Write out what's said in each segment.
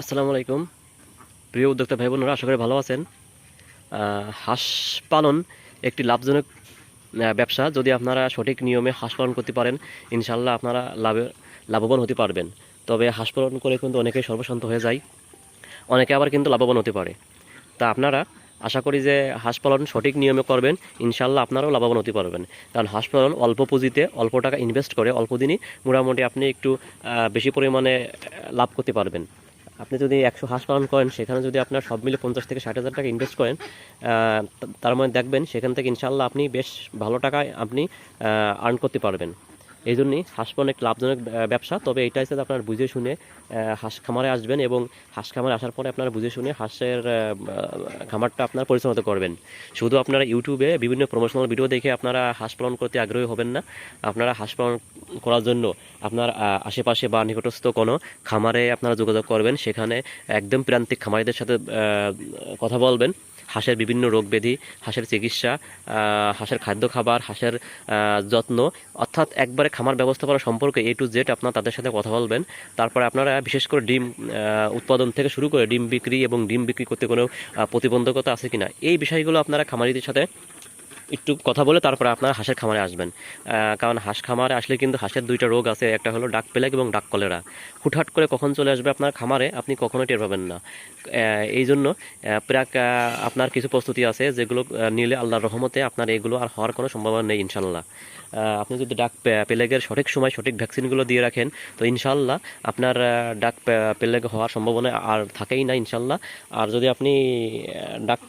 আসসালামু আলাইকুম। প্রিয় উদ্যোক্তা ভাই বোনেরা, আশা করি ভালো আছেন। হাঁস পালন একটি লাভজনক ব্যবসা। যদি আপনারা সঠিক নিয়মে হাঁস পালন করতে পারেন ইনশাল্লাহ আপনারা লাভে, লাভবান হতে পারবেন। তবে হাঁস পালন করে কিন্তু অনেকেই সর্বশান্ত হয়ে যায়, অনেকে আবার কিন্তু লাভবান হতে পারে। তা আপনারা আশা করি যে হাঁস পালন সঠিক নিয়মে করবেন ইনশাল্লাহ আপনারাও লাভবান হতে পারবেন। কারণ হাঁস পালন অল্প পুঁজিতে অল্প টাকা ইনভেস্ট করে, অল্প দিনই মোটামুটি আপনি একটু বেশি পরিমাণে লাভ করতে পারবেন। আপনি যদি একশো হাঁস পালন করেন, সেখানে যদি আপনার সব মিলে পঞ্চাশ থেকে ষাট হাজার টাকা ইনভেস্ট করেন তার মধ্যে দেখবেন সেখান থেকে ইনশাল্লাহ আপনি বেশ ভালো টাকায় আপনি আর্ন করতে পারবেন। এই জন্যই হাঁস একটি লাভজনক ব্যবসা। তবে এটা হচ্ছে আপনার বুঝে শুনে হাঁস খামারে আসবেন এবং হাঁস খামারে আসার পরে আপনারা বুঝে শুনে হাঁসের খামারটা আপনার পরিচালনা করবেন। শুধু আপনারা ইউটিউবে বিভিন্ন প্রমোশনাল ভিডিও দেখে আপনারা হাঁস পালন করতে আগ্রহী হবেন না। আপনারা হাঁস পালন করার জন্য আপনার আশেপাশে বা নিকটস্থ কোনো খামারে আপনারা যোগাযোগ করবেন। সেখানে একদম প্রান্তিক খামারিদের সাথে কথা বলবেন। হাঁসের বিভিন্ন রোগ ব্যাধি হাঁসের চিকিৎসা হাঁসের খাদ্য খাবার, হাঁসের যত্ন। অর্থাৎ একবারে খামার ব্যবস্থা করা সম্পর্কে এ টু জেড আপনার তাদের সাথে কথা বলবেন। তারপরে আপনারা বিশেষ করে ডিম উৎপাদন থেকে শুরু করে ডিম বিক্রি এবং ডিম বিক্রি করতে কোনো প্রতিবন্ধকতা আছে কিনা? এই বিষয়গুলো আপনারা খামারিদের সাথে একটু কথা বলে তারপরে আপনারা হাঁসের খামারে আসবেন। কারণ হাঁস খামারে আসলে কিন্তু হাঁসের দুইটা রোগ আছে, একটা হলো ডাক পেলেক এবং ডাক কলেরা। হুটহাট করে কখন চলে আসবে আপনার খামারে আপনি কখনোই টের পাবেন না। এই জন্য প্রাক আপনার কিছু প্রস্তুতি আছে যেগুলো নিলে আল্লাহর রহমতে আপনার এগুলো আর হওয়ার কোনো সম্ভাবনা নেই, ইনশাল্লাহ। আপনি যদি ডাক পেলেগের সঠিক সময় সঠিক ভ্যাকসিনগুলো দিয়ে রাখেন, তো ইনশাল্লাহ আপনার ডাক পেলেগ হওয়ার সম্ভাবনা আর থাকেই না, ইনশাল্লাহ। আর যদি আপনি ডাক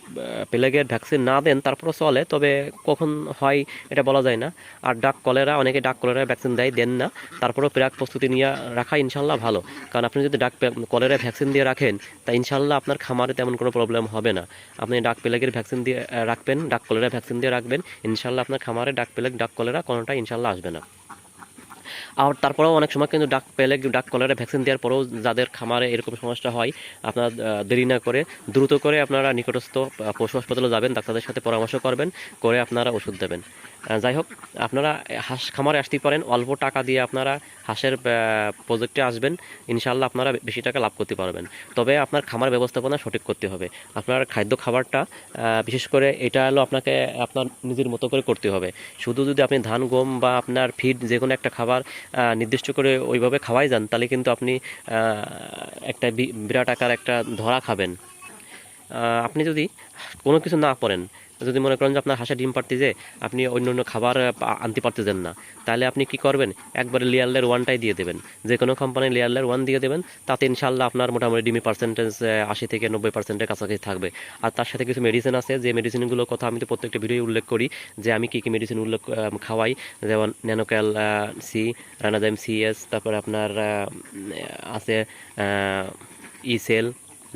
পেলেগের ভ্যাকসিন না দেন, তারপরও চলে, তবে কখন হয় এটা বলা যায় না। আর ডাক কলেরা, অনেকে ডাক কলেরা ভ্যাকসিন দেয়, দেন না। তারপরেও প্রাক প্রস্তুতি নিয়ে রাখা ইনশাল্লাহ ভালো। কারণ আপনি যদি ডাক কলেরা ভ্যাকসিন দিয়ে রাখেন, তা ইনশাল্লাহ আপনার খামারে তেমন কোনো প্রবলেম হবে না। আপনি ডাক পেলেগের ভ্যাকসিন দিয়ে রাখবেন, ডাক কলেরা ভ্যাকসিন দিয়ে রাখবেন ইনশাল্লাহ আপনার খামারে ডাক পেলেগ ডাক কলেরা কোনোটা ইনশাল্লাহ আসবে না। আর তারপরেও অনেক সময় কিন্তু ডাক পেলে ডাক কলেরা ভ্যাকসিন দেওয়ার পরেও যাদের খামারে এরকম সমস্যা হয়, আপনারা দেরি না করে, দ্রুত করে আপনারা নিকটস্থ পশু হাসপাতালে যাবেন, ডাক্তারদের সাথে পরামর্শ করবেন, করে আপনারা ওষুধ দেবেন। যাই হোক, আপনারা হাঁস খামারে আসতেই পারেন, অল্প টাকা দিয়ে আপনারা হাঁসের প্রজেক্টে আসবেন ইনশাল্লাহ আপনারা বেশি টাকা লাভ করতে পারবেন। তবে আপনার খামার ব্যবস্থাপনা সঠিক করতে হবে। আপনার খাদ্য খাবারটা বিশেষ করে এটা হলো আপনাকে, আপনার নিজের মতো করে করতে হবে। শুধু যদি আপনি ধান, গম বা আপনার ফিড যে কোনো একটা খাবার নির্দিষ্ট করে ওইভাবে খাওয়াই যান, তাহলে কিন্তু আপনি একটা বিরাট আকার একটা ধরা খাবেন। আপনি যদি কোনো কিছু না করেন যদি মনে করেন যে আপনার হাঁসের ডিম পারতেছে আপনি অন্য অন্য খাবার আনতে পারতেছেন না, তাহলে আপনি কি করবেন? একবারে লেয়ারলের ওয়ানটাই দিয়ে দেবেন। যে কোনো কোম্পানির লেয়ারলের ওয়ান দিয়ে দেবেন, তাতে ইনশাল্লাহ আপনার মোটামুটি ডিমের পার্সেন্টেজ আশি থেকে নব্বই পার্সেন্টের কাছাকাছি থাকবে। আর তার সাথে কিছু মেডিসিন আছে, যে মেডিসিনগুলোর কথা আমি তো প্রত্যেকটা ভিডিও উল্লেখ করি, যে আমি কী কী মেডিসিন উল্লেখ খাওয়াই, যেমন ন্যানোক্যাল সি রানাজাইম সিএস তারপরে আপনার আছে ইসেল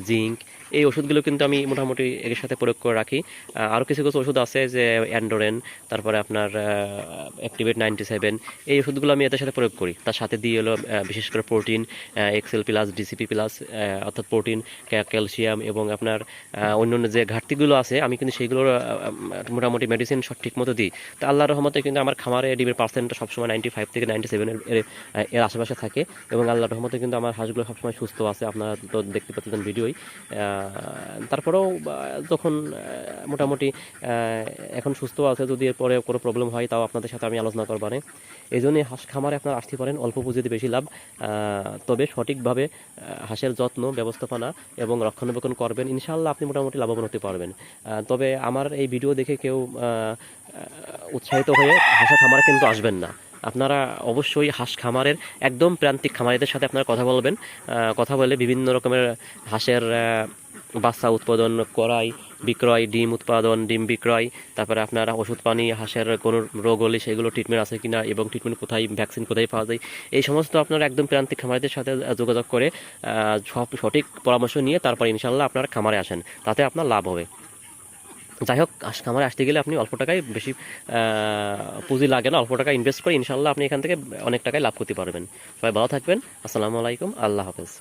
জিঙ্ক এই ওষুধগুলো কিন্তু আমি মোটামুটি এর সাথে প্রয়োগ করে রাখি। আরও কিছু কিছু ওষুধ আছে যে অ্যান্ডোরেন, তারপরে আপনার অ্যাক্টিভেট নাইনটি সেভেন। এই ওষুধগুলো আমি এদের সাথে প্রয়োগ করি। তার সাথে দিয়ে হলো বিশেষ করে protein excel plus, DCP plus অর্থাৎ প্রোটিন ক্যালসিয়াম এবং আপনার অন্য অন্য যে ঘাটতিগুলো আছে, আমি কিন্তু সেইগুলোর মোটামুটি মেডিসিন ঠিক মতো দিই। তো আল্লাহর রহমতে কিন্তু আমার খামারে ডিমের পার্সেন্টটা সবসময় নাইনটি ফাইভ থেকে নাইনটি সেভেনের এর আশেপাশে থাকে এবং আল্লাহর রহমতে কিন্তু আমার হাঁসগুলো সবসময় সুস্থ আছে। আপনারা তো দেখতে পাচ্ছেন ভিডিওই। তারপরেও যখন মোটামুটি এখন সুস্থ আছে, যদি এরপরে কোনো প্রবলেম হয়, তাও আপনাদের সাথে আমি আলোচনা করবানে এই জন্যই হাঁস খামারে আপনারা আসতে পারেন, অল্প পুঁজিতে বেশি লাভ। তবে সঠিকভাবে হাঁসের যত্ন, ব্যবস্থাপনা এবং রক্ষণাবেক্ষণ করবেন। ইনশাল্লাহ আপনি মোটামুটি লাভবান হতে পারবেন। তবে আমার এই ভিডিও দেখে কেউ উৎসাহিত হয়ে হাঁসের খামারে কিন্তু আসবেন না। আপনারা অবশ্যই হাঁস খামারের একদম প্রান্তিক খামারিদের সাথে আপনারা কথা বলবেন। কথা বলে বিভিন্ন রকমের হাঁসের বাচ্চা উৎপাদন করাই, বিক্রয়, ডিম উৎপাদন, ডিম বিক্রয়, তারপরে আপনারা ওষুধ পানি, হাঁসের কোনো রোগ হলে সেগুলো ট্রিটমেন্ট আছে কিনা এবং ট্রিটমেন্ট কোথায় ভ্যাকসিন কোথায় পাওয়া যায়, এই সমস্ত আপনারা একদম প্রান্তিক খামারিদের সাথে যোগাযোগ করে সব সঠিক পরামর্শ নিয়ে তারপর ইনশাল্লাহ আপনারা খামারে আসেন, তাতে আপনার লাভ হবে। যাই হোক খামারে আসতে গেলে আপনি অল্প টাকায় বেশি পুঁজি লাগে না, অল্প টাকা ইনভেস্ট করে ইনশাল্লাহ আপনি এখান থেকে অনেক টাকায় লাভ করতে পারবেন। সবাই ভালো থাকবেন, আসসালামু আলাইকুম, আল্লাহ হাফেজ।